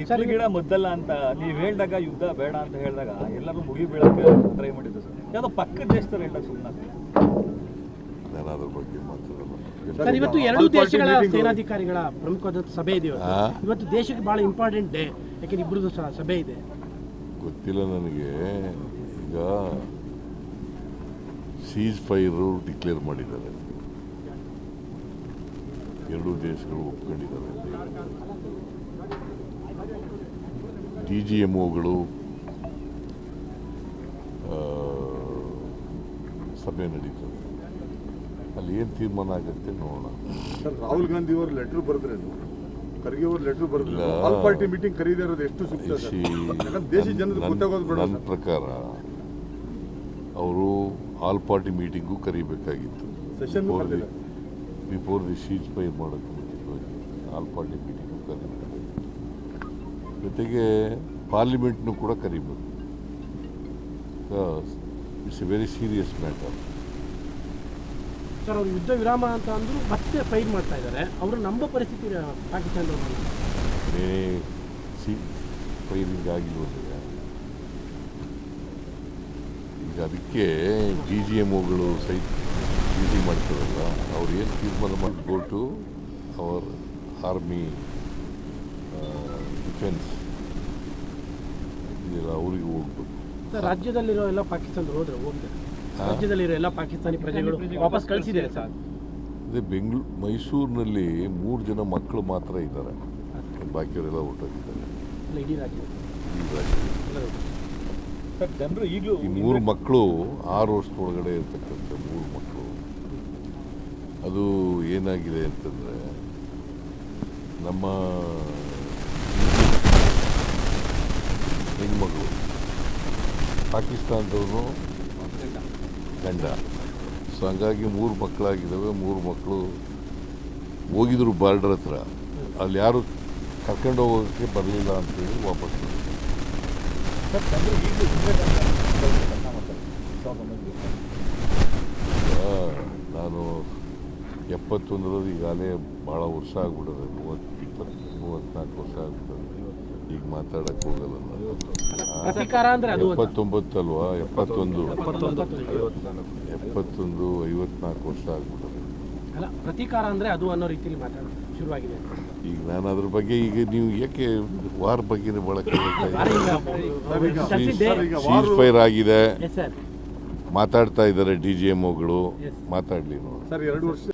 ಹಿತ್ತಲ ಗಿಡ ಮದ್ದಲ್ಲ ಅಂತ ನೀವು ಹೇಳಿದಾಗ ಯುದ್ಧ ಬೇಡ ಅಂತ ಹೇಳಿದಾಗ ಎಲ್ಲರೂ ಮುಗಿ ಬೀಳಕ್ಕೆ ಟ್ರೈ ಮಾಡಿದ್ರು ಸರ್. ಯಾವುದೋ ಪಕ್ಕದ ದೇಶದಲ್ಲಿ ಹೇಳಿದಾಗ ಸುಮ್ಮನೆ ಬಗ್ಗೆ ಮಾತಾಡಲ್ಲ ಸರ್ ಇವತ್ತು ಎರಡು ದೇಶಗಳ ಸೇನಾಧಿಕಾರಿಗಳ ಪ್ರಮುಖವಾದ ಸಭೆ ಇದೆ ಇವತ್ತು. ದೇಶಕ್ಕೆ ಬಹಳ ಇಂಪಾರ್ಟೆಂಟ್ ಡೇ ಯಾಕೆಂದ್ರೆ ಇಬ್ಬರದು ಸಭೆ ಇದೆ. ಗೊತ್ತಿಲ್ಲ ನನಗೆ. ಈಗ ಸೀಸ್ ಫೈರು ಡಿಕ್ಲೇರ್ ಮಾಡಿದ್ದಾರೆ. ಎರಡು ದೇಶಗಳು ಒಪ್ಕೊಂಡಿದ್ದಾರೆ. ಡಿ ಜಿ ಎಂ ಒಗಳು ಸಭೆ ನಡೀತದೆ. ಅಲ್ಲಿ ಏನು ತೀರ್ಮಾನ ಆಗುತ್ತೆ ನೋಡೋಣ. ಸರ್ ರಾಹುಲ್ ಗಾಂಧಿ ಅವರು ಲೆಟರ್ ಬರೆದ್ರೆ ಖರ್ಗೆ ಅವರು ಲೆಟರ್ ಬರೆದ್ರೆ ಆಲ್ ಪಾರ್ಟಿ ಮೀಟಿಂಗ್ ಕರೀದೇ ಇರೋದು ಎಷ್ಟು ದೇಶಿ ಜನರಿಗೆ ಗೊತ್ತಾಗೋದು ನನ್ನ ಪ್ರಕಾರ ಅವರು ಆಲ್ ಪಾರ್ಟಿ ಮೀಟಿಂಗು ಕರಿಬೇಕಾಗಿತ್ತು. ಬಿಫೋರ್ ದಿ ಶೀಟ್ ಪೈ ಮಾಡೋದು ಮುಂಚಿತವಾಗಿ ಆಲ್ ಪಾರ್ಟಿ ಮೀಟಿಂಗು ಕರಿಬೇಕಾಗಿತ್ತು. ಜೊತೆಗೆ ಪಾರ್ಲಿಮೆಂಟ್ನು ಕೂಡ ಕರಿಬೇಕು. It's a very serious matter sir ಅವ್ರು ಯುದ್ಧ ವಿರಾಮ ಅಂತ ಅಂದರು ಮತ್ತೆ ಫೈಟ್ ಮಾಡ್ತಾ ಇದ್ದಾರೆ. ಅವರು ನಂಬ ಪರಿಸ್ಥಿತಿ ಪಾಕಿಸ್ತಾನದವರು ಸಿ ಫೈರಿಂಗ್ ಆಗಿಲ್ವಲ್ಲ ಈಗ ಅದಕ್ಕೆ ಡಿ ಜಿ ಎಂ ಒಗಳು ಸಹಿತ ಡ್ಯೂಟಿ ಮಾಡ್ತಾರಲ್ಲ ಅವ್ರು ಏನು ತೀರ್ಮಾನ ಮಾಡಿ ಕೊಟ್ಟು ಟು ಅವರ್ ಆರ್ಮಿ ಡಿಫೆನ್ಸ್ ಇದೆಲ್ಲ ಅವರಿಗೆ ಹೋಗ್ಬೇಕು. ಸರ್ ರಾಜ್ಯದಲ್ಲಿರೋ ಎಲ್ಲ ಪಾಕಿಸ್ತಾನ ಹೋದ್ರೆ ಹೋಗ್ತಾರೆ? ರಾಜ್ಯದಲ್ಲಿರೋ ಎಲ್ಲ ಪಾಕಿಸ್ತಾನಿ ಪ್ರಜೆಗಳು ವಾಪಸ್ ಕಳಿಸಿದ್ದಾರೆ ಸರ್. ಅದೇ ಬೆಂಗಳೂರು ಮೈಸೂರಿನಲ್ಲಿ ಮೂರು ಜನ ಮಕ್ಕಳು ಮಾತ್ರ ಇದ್ದಾರೆ. ಬಾಕಿಯವರೆಲ್ಲ ಹೊರಟೋಗಿದ್ದಾರೆ. ಎಲ್ಲ ಇಡೀ ರಾಜ್ಯ. ಸರ್ ಜನರು ಈಗಲೂ ಈ ಮೂರು ಮಕ್ಕಳು ಆರು ವರ್ಷದೊಳಗಡೆ ಇರ್ತಕ್ಕಂಥ ಮೂರು ಮಕ್ಕಳು ಅದು ಏನಾಗಿದೆ ಅಂತಂದರೆ ನಮ್ಮ ಪಾಕಿಸ್ತಾನದವನು ಗಂಡ. ಸೊ ಹಂಗಾಗಿ ಮೂರು ಮಕ್ಕಳಾಗಿದ್ದಾವೆ, ಮೂರು ಮಕ್ಕಳು ಹೋಗಿದ್ರು ಬಾರ್ಡರ್ ಹತ್ರ. ಅಲ್ಲಿ ಯಾರು ಕರ್ಕೊಂಡು ಹೋಗೋಕ್ಕೆ ಬರಲಿಲ್ಲ ಅಂತೇಳಿ ವಾಪಸ್ ನಾನು ಎಪ್ಪತ್ತೊಂದರಲ್ಲಿ ಈಗಾಗಲೇ ಭಾಳ ವರ್ಷ ಆಗ್ಬಿಡೋದು ಮೂವತ್ತು ಇಪ್ಪತ್ತು ಮೂವತ್ತ್ನಾಲ್ಕು ವರ್ಷ ಆಗ್ಬಿಡೋದು ಈಗ ಮಾತಾಡೋಕ್ಕೆ ಹೋಗಲ್ಲ ನಾನು. ಪ್ರತೀಕಾರ ಅಂದ್ರೆ ಅದು. ಎಪ್ಪತ್ತೊಂಬತ್ತು ಅಲ್ವಾ ಎಪ್ಪತ್ತೊಂದು. ಎಪ್ಪತ್ತೊಂದು. ಐವತ್ನಾಲ್ಕು ವರ್ಷ ಆಗ್ಬಿಟ್ಟು ಅಲ್ಲ ಪ್ರತಿಕಾರ ಅಂದ್ರೆ ಅದು ಅನ್ನೋ ರೀತಿಯಲ್ಲಿ ಮಾತಾಡೋದು ಶುರುವಾಗಿದೆ. ಈಗ ನಾನು ಅದ್ರ ಬಗ್ಗೆ ಈಗ ನೀವು ಯಾಕೆ ವಾರ್ ಬಗ್ಗೆ ಬಹಳ ವಾರ ಸರ್, ಈಗ ಸೀಸ್ ಫೈರ್ ಆಗಿದೆ. ಎಸ್ ಸರ್ ಮಾತಾಡ್ತಾ ಇದ್ದಾರೆ ಡಿ ಜಿ ಎಂ. ಮಾತಾಡಲಿ ನೋಡಿ. ಸರ್ ಎರಡು ವರ್ಷ